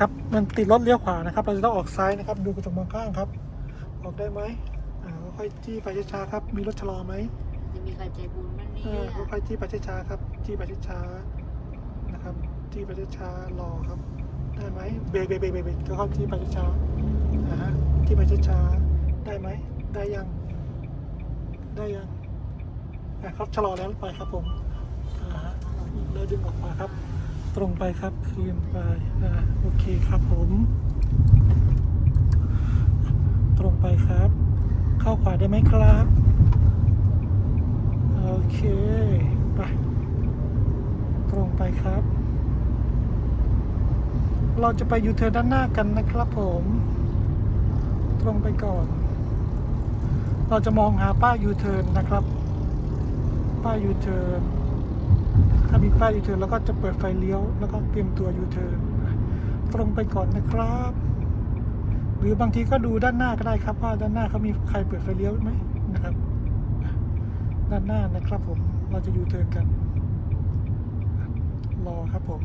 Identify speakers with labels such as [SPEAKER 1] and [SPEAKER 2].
[SPEAKER 1] ครับมันติดรถเลี้ยวขวานะครับ เราจะต้องออกซ้ายนะครับ ดูกระจกมองข้างครับ ออกได้ไหมอ่าค่อยๆจี้ไปช้าๆครับ มีรถชะลอไหม
[SPEAKER 2] จะมีใครใจบุญมัน
[SPEAKER 1] เอ
[SPEAKER 2] เนี่
[SPEAKER 1] อยค่อยๆจี้ไปช้าๆครับ จี้ไปช้าๆนะครับ จี้ไปช้าๆรอครับ ได้ไหมเบรกเบรกเบรกเบรกเบรกค่อยๆจี้ไปช้าๆนะฮะจี้ไปช้าๆได้ไหม ได้ยัง ได้ยังอะครับชะลอแล้วไปครับผมอ่าฮะแล้วดึงออกมาครับ ตรงไปครับคืนไปอ่าโอเค ครับผม ตรงไปครับ เข้าขวาได้ไหมครับ โอเค ไป ตรงไปครับ เราจะไปยูเทิร์นด้านหน้ากันนะครับผม ตรงไปก่อน เราจะมองหาป้ายยูเทิร์นนะครับ ป้ายยูเทิร์นถ้ามีป้ายยูเทิร์นแล้วก็จะเปิดไฟเลี้ยว แล้วก็เตรียมตัวยูเทิร์น ตรงไปก่อนนะครับ หรือบางทีก็ดูด้านหน้าก็ได้ครับว่าด้านหน้าเขามีใครเปิดไฟเลี้ยวไหมนะครับ ด้านหน้านะครับผมเราจะยูเทิร์นกัน รอครับผม